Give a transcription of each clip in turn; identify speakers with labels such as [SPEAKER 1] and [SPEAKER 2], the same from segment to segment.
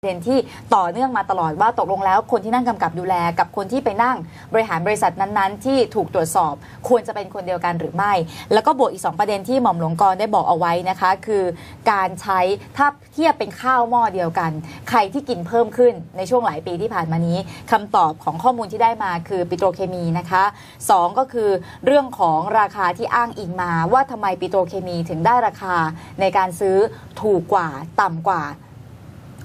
[SPEAKER 1] ประเด็นที่ต่อเนื่องมาตลอดว่าตกลงแล้วคนที่นั่งกำกับดูแลกับคนที่ไปนั่งบริหารบริษัทนั้นๆ ที่ถูกตรวจสอบควรจะเป็นคนเดียวกันหรือไม่ แล้วก็บวกอีก 2 ประเด็นที่หม่อมหลวงกรได้บอกเอาไว้นะคะ คือการใช้ถ้าเทียบเป็นข้าวหม้อเดียวกัน ใครที่กินเพิ่มขึ้นในช่วงหลายปีที่ผ่านมานี้คำตอบของข้อมูลที่ได้มาคือปิโตรเคมีนะคะสองก็คือเรื่องของราคาที่อ้างอิงมาว่าทำไมปิโตรเคมีถึงได้ราคาในการซื้อถูกกว่าต่ำกว่า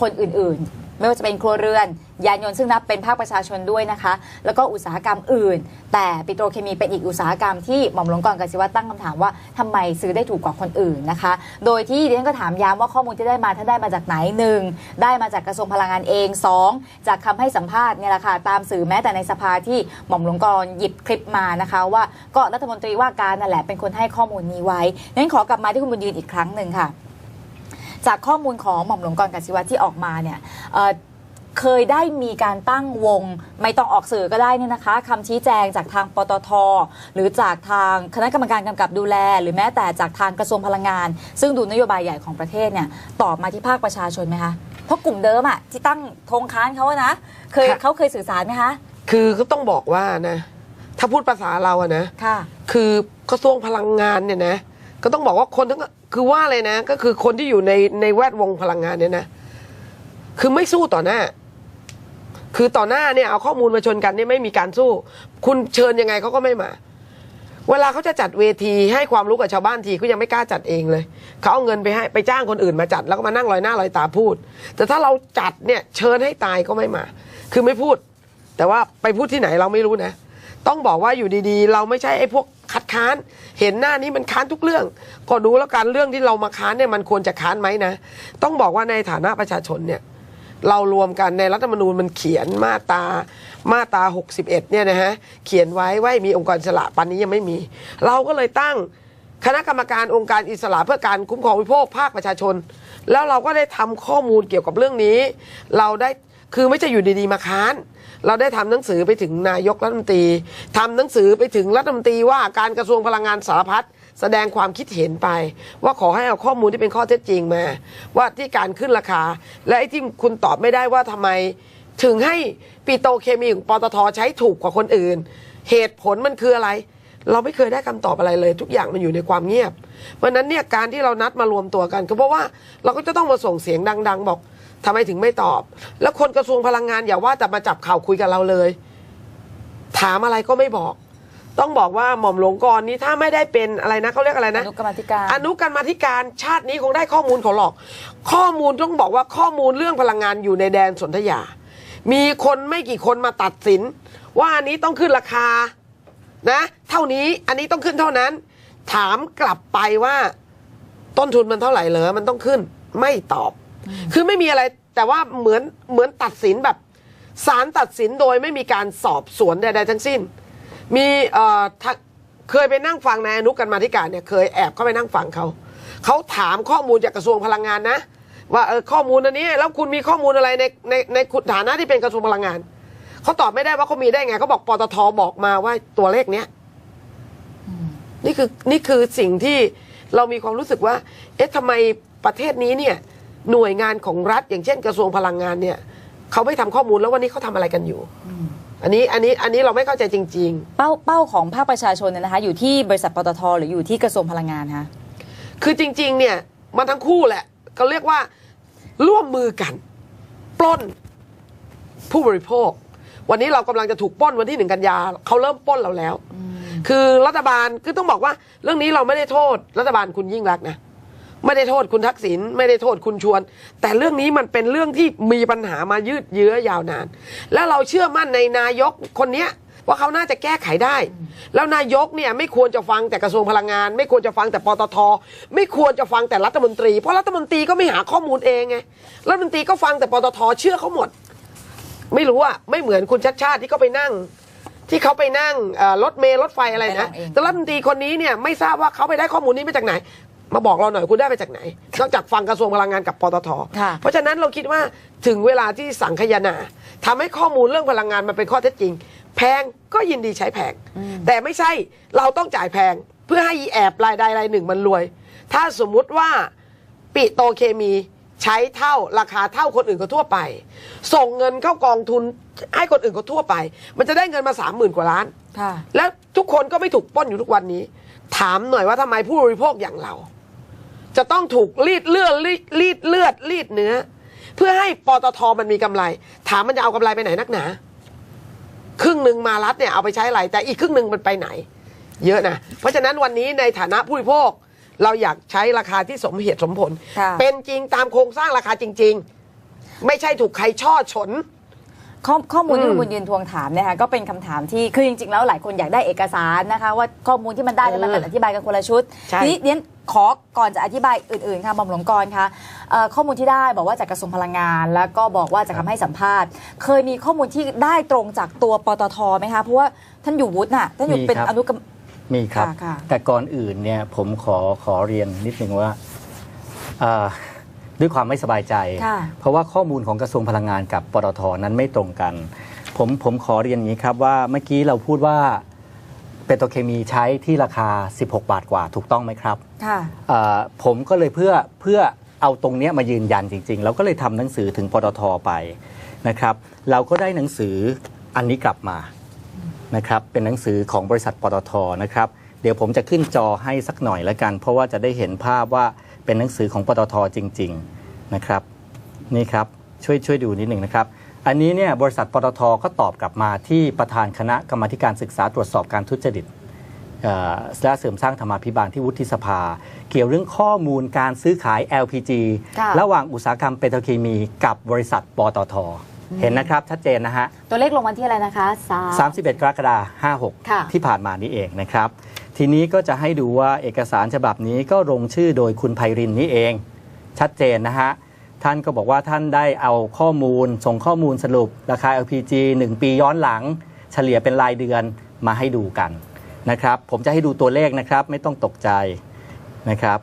[SPEAKER 1] คนอื่นๆ ไม่ว่าจะเป็นครัวเรือน ยานยนต์ซึ่งนับเป็นภาคประชาชนด้วยนะคะ แล้วก็อุตสาหกรรมอื่น แต่ปิโตรเคมีเป็นอีกอุตสาหกรรมที่หม่อมหลวงกรกสิวัตตั้งคำถามว่าทำไมซื้อได้ถูกกว่าคนอื่นนะคะ โดยที่ดิฉันก็ถามย้ำว่าข้อมูลที่ได้มาถ้าได้มาจากไหนหนึ่งได้มาจากกระทรวงพลังงานเองสองจากคำให้สัมภาษณ์เนี่ยแหละค่ะตามสื่อแม้แต่ในสภาที่หม่อมหลวงกรหยิบคลิปมานะคะว่าก็รัฐมนตรีว่าการนั่นแหละเป็นคนให้ข้อมูลนี้ไว้นั้นขอกลับมาที่คุณบุญยืนอีกครั้งหนึ่งค่ะ จากข้อมูลของหม่อมหลวงกรกสิวัตที่ออกมาเนี่ยเอ่อเคยได้มีการตั้งวง ไม่ต้องออกสื่อก็ได้เนี่ยนะคะคำชี้แจงจากทางปตท หรือจากทางคณะกรรมการกำกับดูแล หรือแม้แต่จากทางกระทรวงพลังงาน ซึ่งดูนโยบายใหญ่ของประเทศเนี่ยตอบมาที่ภาคประชาชนไหมคะเพราะกลุ่มเดิมอะที่ตั้งธงค้านเขาอะนะเคย
[SPEAKER 2] ค่ะ
[SPEAKER 1] เขาเคยสื่อสารไหมคะ
[SPEAKER 2] คือก็ต้องบอกว่านะถ้าพูดภาษาเราอะนะ
[SPEAKER 1] ค่ะ
[SPEAKER 2] คือกระทรวงพลังงานเนี่ยนะ ก็ต้องบอกว่าคนทั้งคือว่าเลยนะ ก็คือคนที่อยู่ในในแวดวงพลังงานเนี่ยนะ คือไม่สู้ต่อหน้า คือต่อหน้าเนี่ยเอาข้อมูลมาชนกันเนี่ยไม่มีการสู้ คุณเชิญยังไงเขาก็ไม่มา เวลาเขาจะจัดเวทีให้ความรู้กับชาวบ้านทีเขายังไม่กล้าจัดเองเลยเขาเอาเงินไปให้ไปจ้างคนอื่นมาจัด แล้วก็มานั่งลอยหน้าลอยตาพูด แต่ถ้าเราจัดเนี่ยเชิญให้ตายก็ไม่มา คือไม่พูด แต่ว่าไปพูดที่ไหนเราไม่รู้นะ ต้องบอกว่าอยู่ดีๆ เราไม่ใช่ไอ้พวก คัดค้าน เห็นหน้านี้มันค้านทุกเรื่อง ก็ดูแล้วกันเรื่องที่เรามาค้านเนี่ยมันควรจะค้านไหมนะ ต้องบอกว่าในฐานะประชาชนเนี่ยเรารวมกันในรัฐธรรมนูญมันเขียนมาตามาตา 61 เนี่ยนะฮะเขียนไว้ว่ามีองค์กรอิสระปันนี้ยังไม่มี เราก็เลยตั้งคณะกรรมการองค์การอิสระเพื่อการคุ้มครองผู้บริโภคภาคประชาชน แล้วเราก็ได้ทำข้อมูลเกี่ยวกับเรื่องนี้ เราได้ คือไม่ใช่อยู่ดีๆมาค้าน เราได้ทำหนังสือไปถึงนายกรัฐมนตรีทำหนังสือไปถึงรัฐมนตรีว่าการกระทรวงพลังงานสารพัดแสดงความคิดเห็นไป ว่าขอให้เอาข้อมูลที่เป็นข้อเท็จจริงมา ว่าที่การขึ้นราคา และไอ้ที่คุณตอบไม่ได้ว่าทำไม ถึงให้ปิโตเคมีของปตทใช้ถูกกว่าคนอื่น เหตุผลมันคืออะไร เราไม่เคยได้คำตอบอะไรเลย ทุกอย่างมันอยู่ในความเงียบเพราะนั้นเนี่ยการที่เรานัดมารวมตัวกัน ก็เพราะว่าเราก็จะต้องมาส่งเสียงดัง ๆ บอก ทำไมถึงไม่ตอบ แล้วคนกระทรวงพลังงานอย่าว่าแต่มาจับข่าวคุยกับเราเลย ถามอะไรก็ไม่บอก ต้องบอกว่าหม่อมหลวงกรนี้ถ้าไม่ได้เป็นอะไรนะเขาเรียกอะไร
[SPEAKER 1] อ
[SPEAKER 2] นะ
[SPEAKER 1] นุกรรมาธิการ
[SPEAKER 2] อนุกรรมาธิการชาตินี้คงได้ข้อมูลเขาหรอก ข้อมูลต้องบอกว่าข้อมูลเรื่องพลังงานอยู่ในแดนสนธยา มีคนไม่กี่คนมาตัดสิน ว่าอันนี้ต้องขึ้นราคานะ เท่านี้อันนี้ต้องขึ้นเท่านั้น ถามกลับไปว่า ต้นทุนมันเท่าไหร่เหรอมันต้องขึ้น ไม่ตอบ คือไม่มีอะไรแต่ว่าเหมือนเหมือนตัดสินแบบศาลตัดสินโดยไม่มีการสอบสวนใดๆทั้งสิ้น มีเอ่อถ้าเคยไปนั่งฟังนายอนุกันมาธิการเนี่ยเคยแอบเข้าไปนั่งฟังเขาเขาถามข้อมูลจากกระทรวงพลังงานนะ ว่าเออข้อมูลอันนี้แล้วคุณมีข้อมูลอะไรในในในฐานะที่เป็นกระทรวงพลังงานเขาตอบไม่ได้ว่าเขามีได้ไงเขาบอกปตทบอกมาว่าตัวเลขเนี้ยนี่คือนี่คือสิ่งที่เรามีความรู้สึกว่า เอ๊ะทำไมประเทศนี้เนี่ย หน่วยงานของรัฐ อย่างเช่นกระทรวงพลังงานเนี่ยเขาไม่ทำข้อมูลแล้ววันนี้เขาทำอะไรกันอยู่อันนี้อันนี้อันนี้เราไม่เข้าใจจริง ๆ
[SPEAKER 1] เป้าเป้าของภาคประชาชนเนี่ยนะคะ อยู่ที่บริษัทปตทหรืออยู่ที่กระทรวงพลังงานคะ
[SPEAKER 2] คือจริง ๆ เนี่ยมันทั้งคู่แหละก็เรียกว่าร่วมมือกัน ปล้นผู้บริโภค วันนี้เรากำลังจะถูกปล้นวันที่หนึ่งกันยาเขาเริ่มปล้นเราแล้ว คือรัฐบาลคือต้องบอกว่า เรื่องนี้เราไม่ได้โทษ รัฐบาลคุณยิ่งรักษณ์นะ ไม่ได้โทษคุณทักษิณไม่ได้โทษคุณชวน แต่เรื่องนี้มันเป็นเรื่องที่มีปัญหามายืดเยื้อยาวนาน และเราเชื่อมั่นในนายกคนเนี้ยว่าเขาน่าจะแก้ไขได้ แล้วนายกเนี่ยไม่ควรจะฟังแต่กระทรวงพลังงาน ไม่ควรจะฟังแต่ปตท ไม่ควรจะฟังแต่รัฐมนตรี เพราะรัฐมนตรีก็ไม่หาข้อมูลเองไงรัฐมนตรีก็ฟังแต่ปตทเชื่อเขาหมด ไม่รู้อะไม่เหมือนคุณชัดชาติที่เขาไปนั่ง ที่เขาไปนั่งเอ่อรถเมล์รถไฟอะไร
[SPEAKER 1] ไปนั่
[SPEAKER 2] นะ
[SPEAKER 1] งเอง
[SPEAKER 2] แต่รัฐมนตรีคนนี้เนี่ยไม่ทราบว่าเขาไปได้ข้อมูลนี้มาจากไหน มาบอกเราหน่อยคุณได้มาจากไหน นอกจากฟังกระทรวงพลังงานกับปตท
[SPEAKER 1] ค่ะ
[SPEAKER 2] เพราะฉะนั้นเราคิดว่าถึงเวลาที่สังคายนาทำให้ข้อมูลเรื่องพลังงานมันเป็นข้อเท็จจริง แพงก็ยินดีใช้แพง แต่ไม่ใช่เราต้องจ่ายแพง เพื่อให้อีแอบรายใดรายหนึ่งมันรวย ถ้าสมมุติว่าปิโตรเคมีใช้เท่าราคาเท่าคนอื่นก็ทั่วไป ส่งเงินเข้ากองทุนให้คนอื่นก็ทั่วไป มันจะได้เงินมาสามหมื่นกว่าล้าน
[SPEAKER 1] ค่ะ
[SPEAKER 2] แล้วทุกคนก็ไม่ถูกปล้นอยู่ทุกวันนี้ ถามหน่อยว่าทำไมผู้บริโภคอย่างเรา จะต้องถูกรีดเลือดรีดรีดเลือดรีดเนื้อ เพื่อให้ปตทมันมีกำไร ถามมันจะเอากำไรไปไหนนักหนา ครึ่งหนึ่งมารัฐเนี่ยเอาไปใช้อะไร แต่อีกครึ่งหนึ่งมันไปไหน เยอะนะเพราะฉะนั้นวันนี้ในฐานะผู้บริโภค เราอยากใช้ราคาที่สมเหตุสมผล
[SPEAKER 1] ค่ะ
[SPEAKER 2] เป็นจริงตามโครงสร้างราคาจริง ๆ ไม่ใช่ถูกใครช่อฉน
[SPEAKER 1] ข้อข้อมูลที่
[SPEAKER 2] อืม
[SPEAKER 1] คุณบุญยืนทวงถามเนี่ยค่ะก็เป็นคำถามที่คือจริง ๆ แล้วหลายคนอยากได้เอกสารนะคะ ว่าข้อมูลที่มันได้เนี่ยมันเป็นอธิบายกันคนละชุด
[SPEAKER 2] ใช่
[SPEAKER 1] ทีนี้เรียนขอก่อนจะอธิบายอื่น ๆ ค่ะหม่อมหลวงกรคะเอ่อข้อมูลที่ได้บอกว่าจากกระทรวงพลังงาน แล้วก็บอกว่าจากคำให้สัมภาษณ์ เคยมีข้อมูลที่ได้ตรงจากตัวปตทไหมคะเพราะว่าท่านอยู่วุฒิน่ะท่านอยู่
[SPEAKER 3] มี
[SPEAKER 1] เป็น
[SPEAKER 3] ครับ
[SPEAKER 1] อนุกรรม
[SPEAKER 3] มีครับ
[SPEAKER 1] ค่ะค่ะ
[SPEAKER 3] แต่ก่อนอื่นเนี่ยผมขอขอเรียนนิดนึงว่าอ่า ด้วยความไม่สบายใจ
[SPEAKER 1] ค่ะ
[SPEAKER 3] เพราะว่าข้อมูลของกระทรวงพลังงานกับปตทนั้นไม่ตรงกัน ผมผมขอเรียนอย่างนี้ครับว่าเมื่อกี้เราพูดว่าเปโตรเคมีใช้ที่ราคา 16 บาทกว่าถูกต้องไหมครับ
[SPEAKER 1] ค่ะ
[SPEAKER 3] อ่าผมก็เลยเพื่อเพื่อเอาตรงเนี้ยมายืนยันจริง ๆ เราก็เลยทำหนังสือถึงปตทไปนะครับ เราก็ได้หนังสืออันนี้กลับมานะครับเป็นหนังสือของบริษัทปตทนะครับ เดี๋ยวผมจะขึ้นจอให้สักหน่อยแล้วกัน เพราะว่าจะได้เห็นภาพว่า เป็นหนังสือของปตทจริง ๆนะครับ นี่ครับช่วยช่วยดูนิดหนึ่งนะครับ อันนี้เนี่ยบริษัทปตทก็ตอบกลับมาที่ประธานคณะกรรมาธิการศึกษาตรวจสอบการทุจริตเอ่อและเสริมสร้างธรรมาภิบาลที่วุฒิสภา เกี่ยวเรื่องข้อมูลการซื้อขาย LPG
[SPEAKER 1] ค่ะ
[SPEAKER 3] ระหว่างอุตสาหกรรมเปโตรเคมีกับบริษัทปตท เห็นนะครับ ชัดเจนนะฮะ
[SPEAKER 1] ตัวเลขลงวันที่อะไรนะคะสาม
[SPEAKER 3] 31 กรกฎาคม
[SPEAKER 1] ค่ะ
[SPEAKER 3] 56 ที่ผ่านมานี้เองนะครับ ทีนี้ก็จะให้ดูว่าเอกสารฉบับนี้ก็ลงชื่อโดยคุณไพรินนี่เอง ชัดเจนนะฮะ ท่านก็บอกว่าท่านได้เอาข้อมูล ส่งข้อมูลสรุป ราคา LPG 1 ปีย้อนหลัง เฉลี่ยเป็นรายเดือนมาให้ดูกันนะครับ ผมจะให้ดูตัวเลขนะครับ ไม่ต้องตกใจนะครับ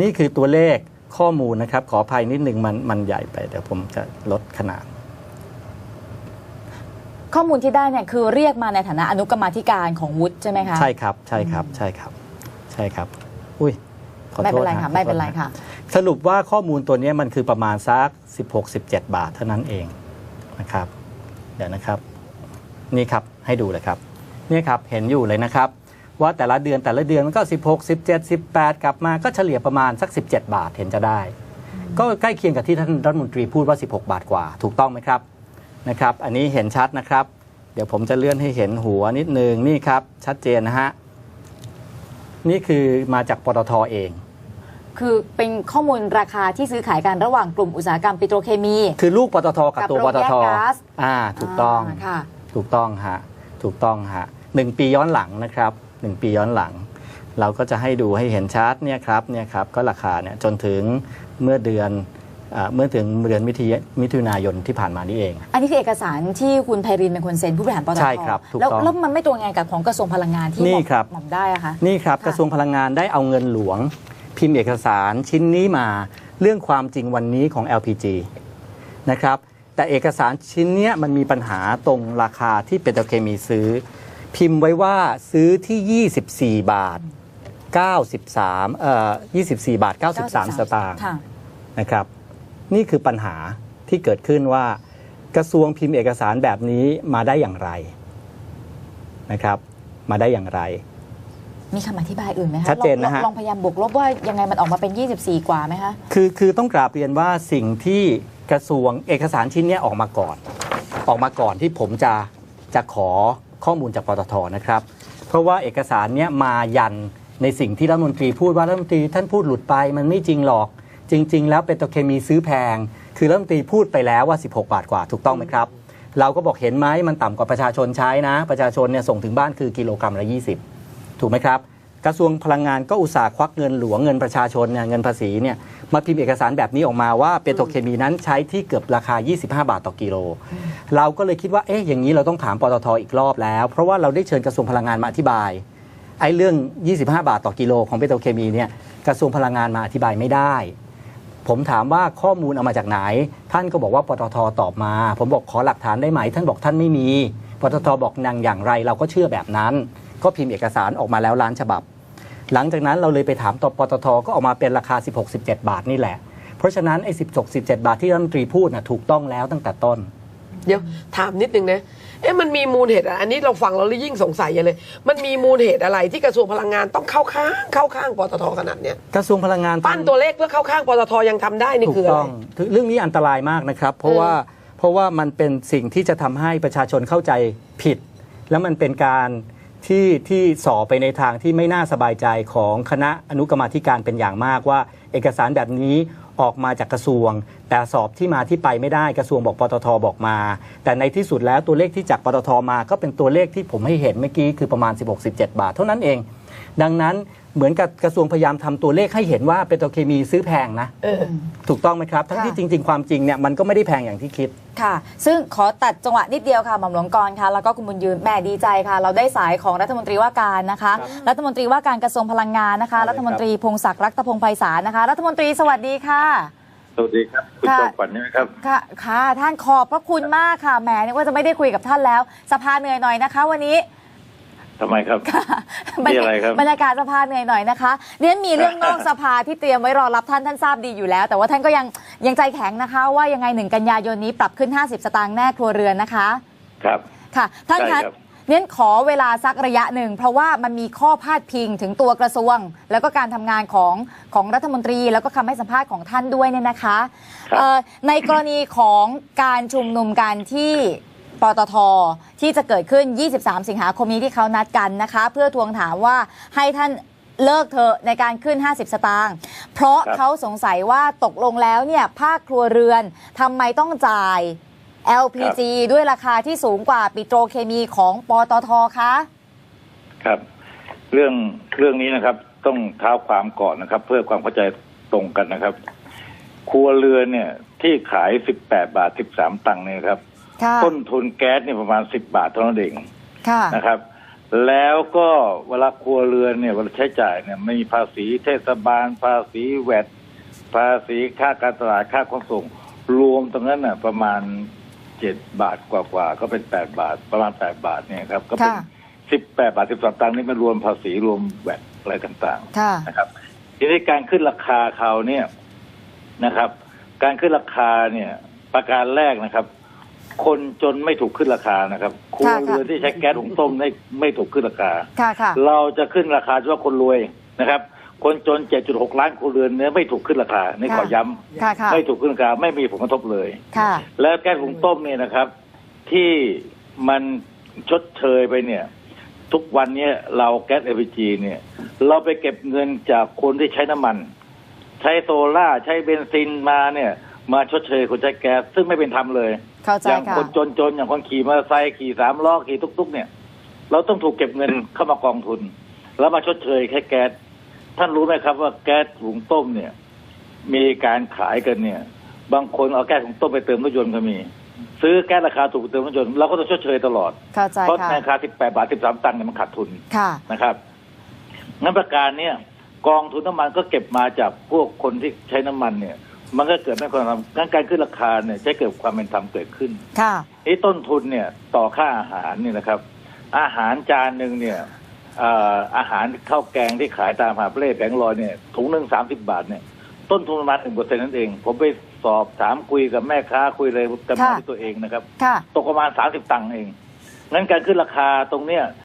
[SPEAKER 3] นี่คือตัวเลขข้อมูลนะครับ ขออภัยนิดหนึ่งมันมันใหญ่ไปเดี๋ยวผมจะลดขนาด
[SPEAKER 1] ข้อมูลที่ได้เนี่ยคือเรียกมาในฐานะอนุกรรมาธิการของวุฒิใช่ไหมคะ
[SPEAKER 3] ใช่ครับใช่ครับใช่ครับใช่ครับ อุ้ยขอ
[SPEAKER 1] ไม่
[SPEAKER 3] โท
[SPEAKER 1] เป็น
[SPEAKER 3] ษ
[SPEAKER 1] ไร
[SPEAKER 3] ฮ
[SPEAKER 1] ค่ะ
[SPEAKER 3] ขอโทษ
[SPEAKER 1] ไม่เป็นไร
[SPEAKER 3] ฮ
[SPEAKER 1] ค่ะ
[SPEAKER 3] สรุปว่าข้อมูลตัวเนี้ยมันคือประมาณสัก16-17 บาทเท่านั้นเองนะครับ เดี๋ยวนะครับ นี่ครับให้ดูเลยครับนี่ครับเห็นอยู่เลยนะครับ ว่าแต่ละเดือนแต่ละเดือนมันก็ 16 17 18 กลับมาก็เฉลี่ยประมาณสัก 17 บาทเห็นจะได้ ก็ใกล้เคียงกับที่ท่านรัฐมนตรีพูดว่า 16 บาทกว่า ถูกต้องไหมครับ นะครับ อันนี้เห็นชัดนะครับ เดี๋ยวผมจะเลื่อนให้เห็นหัวนิดนึงนี่ครับ ชัดเจนนะฮะ นี่คือมาจากปตทเอง
[SPEAKER 1] คือเป็นข้อมูลราคาที่ซื้อขายกันระหว่างกลุ่มอุตสาหกรรมปิโตรเคมี
[SPEAKER 3] คือลูกปตทกับ
[SPEAKER 1] กับ
[SPEAKER 3] ตัว
[SPEAKER 1] โร
[SPEAKER 3] ป
[SPEAKER 1] ง
[SPEAKER 3] ต
[SPEAKER 1] แยก
[SPEAKER 3] ท
[SPEAKER 1] ก๊าซ
[SPEAKER 3] อ่า ถูกต้องา
[SPEAKER 1] ค่ะ
[SPEAKER 3] ถูกต้องฮะถูกต้องฮะหนึ่งปีย้อนหลังนะครับหนึ่งปีย้อนหลัง เราก็จะให้ดูให้เห็นชัดเนี่ยครับเนี่ยครับก็ราคาเนี่ยจนถึงเมื่อเดือนอา เมื่อถึงเดือนมิถุยมิถุนายนที่ผ่านมานี่เอง
[SPEAKER 1] อันนี้คือเอกสารที่คุณไพรินเป็นคนเซ็นผู้บริหารปตท
[SPEAKER 3] ใช่ครับถูก
[SPEAKER 1] แล้ว
[SPEAKER 3] ต้อง
[SPEAKER 1] แล้วมันไม่ตรงไงกับของกระทรวงพลังงานที่
[SPEAKER 3] นี่
[SPEAKER 1] หม่อม
[SPEAKER 3] ครับ
[SPEAKER 1] หม่อมได้อะคะ
[SPEAKER 3] นี่ครับ
[SPEAKER 1] ค่ะ
[SPEAKER 3] กระทรวงพลังงานได้เอาเงินหลวง พิมพ์เอกสารชิ้นนี้มาเรื่องความจริงวันนี้ของ LPG นะครับแต่เอกสารชิ้นเนี้ยมันมีปัญหาตรงราคาที่เปโตรเคมีซื้อ พิมพ์ไว้ว่าซื้อที่ 24 บาท 93เอ่อ24 บาท 93 สตางค์
[SPEAKER 1] ค่ะ
[SPEAKER 3] นะครับ นี่คือปัญหาที่เกิดขึ้นว่ากระทรวงพิมพ์เอกสารแบบนี้มาได้อย่างไรนะครับ มาได้อย่างไร
[SPEAKER 1] มีคำอธิบายอื่นไหมคะ
[SPEAKER 3] ชัดเจนนะฮะ
[SPEAKER 1] ลองลองพยายามบวกลบว่ายังไงมันออกมาเป็น 24 กว่าไหมคะ
[SPEAKER 3] คือคือต้องกราบเรียนว่าสิ่งที่กระทรวงเอกสารชิ้นเนี้ยออกมาก่อน ออกมาก่อนที่ผมจะจะขอข้อมูลจากปตทนะครับ เพราะว่าเอกสารเนี้ยมายันในสิ่งที่รัฐมนตรีพูดว่ารัฐมนตรีท่านพูดหลุดไปมันไม่จริงหรอก จริง ๆ แล้วเป็นโตรเคมีซื้อแพง คือรัฐมนตรีพูดไปแล้วว่า 16 บาทกว่าถูกต้องไหมครับ เราก็บอกเห็นไหมมันต่ำกว่าประชาชนใช้นะ ประชาชนเนี่ยส่งถึงบ้านคือกิโลกรัมละ 20 ถูกไหมครับ กระทรวงพลังงานก็อุตสาห์ควักเงินหลวงเงินประชาชนเนี่ยเงินภาษีเนี่ยมาพิมพ์เอกสารแบบนี้ออกมาว่าเปโตรเคมีนั้นใช้ที่เกือบราคา 25 บาทต่อกิโล เราก็เลยคิดว่าเอ๊ะอย่างนี้เราต้องถามปตทอีกรอบแล้ว เพราะว่าเราได้เชิญกระทรวงพลังงานมาอธิบายไอ้เรื่อง 25 บาทต่อกิโลของเปโตรเคมีเนี่ยกระทรวงพลังงานมาอธิบายไม่ได้ ผมถามว่าข้อมูลเอามาจากไหน ท่านก็บอกว่าปตทตอบมา ผมบอกขอหลักฐานได้ไหม ท่านบอกท่านไม่มีปตทบอกนางอย่างไรเราก็เชื่อแบบนั้น ก็พิมพ์เอกสารออกมาแล้วล้านฉบับ หลังจากนั้นเราเลยไปถามต่อปตทก็ออกมาเป็นราคา 16-17 บาทนี่แหละ เพราะฉะนั้นไอ้16 17 บาทที่รัฐมนตรีพูดน่ะถูกต้องแล้วตั้งแต่ต้น
[SPEAKER 2] เดี๋ยวถามนิดนึงนะเอ๊ะมันมีมูลเหตุอะอันนี้เราฟังเราเลยยิ่งสงสัยอย่างเลย มันมีมูลเหตุอะไรที่กระทรวงพลังงานต้องเข้าข้างเข้าข้างปตทขนาดเนี้ย
[SPEAKER 3] กระทรวงพลังงาน
[SPEAKER 2] ปั้นตัวเลขเพื่อเข้าข้างปตทยังทำได้นี่
[SPEAKER 3] ถูก
[SPEAKER 2] คืออะไร
[SPEAKER 3] ต้องคือเรื่องนี้อันตรายมากนะครับ เพราะ
[SPEAKER 2] เออ
[SPEAKER 3] ว่าเพราะว่ามันเป็นสิ่งที่จะทำให้ประชาชนเข้าใจผิด แล้วมันเป็นการที่ที่ส่อไปในทางที่ไม่น่าสบายใจของคณะอนุกรรมาธิการเป็นอย่างมากว่า เอกสารแบบนี้ ออกมาจากกระทรวง แต่สอบที่มาที่ไปไม่ได้กระทรวงบอกปตทบอกมา แต่ในที่สุดแล้วตัวเลขที่จากปตทมาก็เป็นตัวเลขที่ผมให้เห็นเมื่อกี้คือประมาณ 16-17 บาท เท่านั้นเอง ดังนั้นเหมือนกับกระทรวงพยายามทำตัวเลขให้เห็นว่าเปโตรเคมีซื้อแพงนะ
[SPEAKER 2] เออ
[SPEAKER 3] ถูกต้องไหมครับ ทั้ง
[SPEAKER 1] ค่ะ
[SPEAKER 3] ที่จริง ๆ ความจริงเนี่ยมันก็ไม่ได้แพงอย่างที่คิด
[SPEAKER 1] ค่ะ ซึ่งขอตัดจังหวะนิดเดียวค่ะหม่อมหลวงกรค่ะ แล้วก็คุณบุญยืนแหม่ดีใจค่ะ เราได้สายของรัฐมนตรีว่าการนะคะ รัฐมนตรีว่าการกระทรวงพลังงานนะคะ
[SPEAKER 3] ได้เลยครับ
[SPEAKER 1] รัฐมนตรีพงศักดิ์รัตพงศ์ไพศาลนะคะ รัฐมนตรีสวัสดีค่ะ
[SPEAKER 4] สวัสดีครับคุณ
[SPEAKER 1] ค่ะ
[SPEAKER 4] จอมขวัญใช่ไหมครับ
[SPEAKER 1] ค่ะค่ะ ท่านขอบพระคุณมากค่ะแหมนึกว่าจะไม่ได้คุยกับท่านแล้ว สภาเหนื่อยหน่อยนะคะ วันนี้
[SPEAKER 4] ทำไมครับมีอะไรครับ
[SPEAKER 1] บรรยากาศสภาเหนื่อยหน่อยนะคะเรียนมีเรื่องนอกสภาที่เตรียมไว้รอรับท่านท่านทราบดีอยู่แล้ว แต่ว่าท่านก็ยังยังใจแข็งนะคะ ว่ายังไงหนึ่งกันยายนนี้ปรับขึ้น 50 สตางค์แน่ครัวเรือนนะคะ
[SPEAKER 4] ครับ
[SPEAKER 1] ค่ะ ท่าน
[SPEAKER 4] ใช่
[SPEAKER 1] คะ
[SPEAKER 4] ครับ
[SPEAKER 1] เนี่ยขอเวลาสักระยะหนึ่ง เพราะว่ามันมีข้อพาดพิงถึงตัวกระทรวง แล้วก็การทำงานของของรัฐมนตรี แล้วก็คำให้สัมภาษณ์ของท่านด้วยเนี่ยนะคะ
[SPEAKER 4] ครับ
[SPEAKER 1] เอ่อในกรณีของการชุมนุมกันที่ ปตทที่จะเกิดขึ้น 23 สิงหาคมนี้ที่เขานัดกันนะคะ เพื่อทวงถามว่าให้ท่านเลิกเถอะในการขึ้น 50 สตางค์เพราะ
[SPEAKER 4] ครับ
[SPEAKER 1] เขาสงสัยว่าตกลงแล้วเนี่ยภาคครัวเรือนทำไมต้องจ่าย LPG ด้วยราคาที่สูงกว่าปิโตรเคมีของปตทคะ
[SPEAKER 4] ครับ เรื่องเรื่องนี้นะครับ ต้องเท้าความก่อนนะครับ เพื่อความเข้าใจตรงกันนะครับ ครัวเรือนเนี่ยที่ขาย 18 บาท 13 ตังค์เนี่ยครับ
[SPEAKER 1] ค่ะ
[SPEAKER 4] ต้นทุนแก๊สเนี่ยประมาณ10บาทเท่านั้นเอง
[SPEAKER 1] ค่ะ
[SPEAKER 4] นะครับ แล้วก็เวลาครัวเรือนเนี่ยเวลาใช้จ่ายเนี่ยไม่มีภาษีเทศบาล ภาษีแวดภาษีค่าการตลาดค่าขนส่ง รวมตรงนั้นน่ะประมาณเจ็ดบาทกว่าๆก็เป็นแปดบาท ประมาณแปดบาทเนี่ยครับ ก็เป็น
[SPEAKER 1] ค่ะ
[SPEAKER 4] สิบแปดบาทสิบสองตังค์นี่มันรวมภาษีรวมแวดอะไรต่าง
[SPEAKER 1] ค่ะ
[SPEAKER 4] ๆนะครับทีนี้การขึ้นราคาเขาเนี่ยนะครับ การขึ้นราคาเนี่ย ประการแรกนะครับ คนจนไม่ถูกขึ้นราคานะครับครัวเรือนที่ใช้แก๊สหุงต้มไม่ไม่ถูกขึ้นราคา
[SPEAKER 1] ค่ะค่ะ
[SPEAKER 4] เราจะขึ้นราคาเฉพาะคนรวยนะครับ คนจน 7.6 ล้านครัวเรือนเนี่ยไม่ถูกขึ้นราคาในขอย้ำ
[SPEAKER 1] ค่ะค่ะ
[SPEAKER 4] ไม่ถูกขึ้นราคาไม่มีผลกระทบเลย
[SPEAKER 1] ค่ะ
[SPEAKER 4] แล้วแก๊สหุงต้มเนี่ยนะครับ ที่มันชดเชยไปเนี่ย ทุกวันเนี้เราแก๊ส LPG เนี่ย เราไปเก็บเงินจากคนที่ใช้น้ำมัน ใช้โซล่าร์ใช้เบนซินมาเนี่ย มาชดเชยคนใช้แก๊สซึ่งไม่เป็นธรรมเลย
[SPEAKER 1] เข้าใจ
[SPEAKER 4] อย่าง
[SPEAKER 1] ค่ะ
[SPEAKER 4] คนจนๆอย่างคนขี่มอเตอร์ไซค์ขี่สามล้อขี่ตุ๊กๆเนี่ย เราต้องถูกเก็บเงินเข้ามากองทุน แล้วมาชดเชยแค่แก๊สท่านรู้ไหมครับว่าแก๊สหุงต้มเนี่ย มีการขายกันเนี่ย บางคนเอาแก๊สหุงต้มไปเติมรถยนต์ก็มี ซื้อแก๊สราคาถูกไปเติมรถยนต์เราก็ต้องชดเชยตลอด
[SPEAKER 1] เข้าใจ
[SPEAKER 4] เพราะ
[SPEAKER 1] ค่ะ
[SPEAKER 4] ในราคา 18 บาท 13 ตังค์เนี่ยมันขาดทุน
[SPEAKER 1] ค่ะ
[SPEAKER 4] นะครับงั้นประการเนี่ยกองทุนน้ำมันก็เก็บมาจากพวกคนที่ใช้น้ำมันเนี่ย มันก็เกิดไม่ความธรรมงั้นการขึ้นราคาเนี่ยจะเกิดความเป็นธรรมเกิดขึ้น
[SPEAKER 1] ค่ะ
[SPEAKER 4] ไอ้ต้นทุนเนี่ยต่อค่าอาหารเนี่ยนะครับ อาหารจานหนึ่งเนี่ยเอ่ออาหารข้าวแกงที่ขายตามหาบเล่แผงลอยเนี่ยถุงหนึ่งสามสิบาทเนี่ยต้นทุนประมาณหนึ่งเปอร์เซ็นต์นั่นเอง ผมไปสอบถามคุยกับแม่ค้าคุยเลยกันมา
[SPEAKER 1] ค่ะ
[SPEAKER 4] ด้วยตัวเองนะครับ
[SPEAKER 1] ค่ะ
[SPEAKER 4] ตกประมาณสามสิบตังค์เองงั้นการขึ้นราคาตรงเนี้ย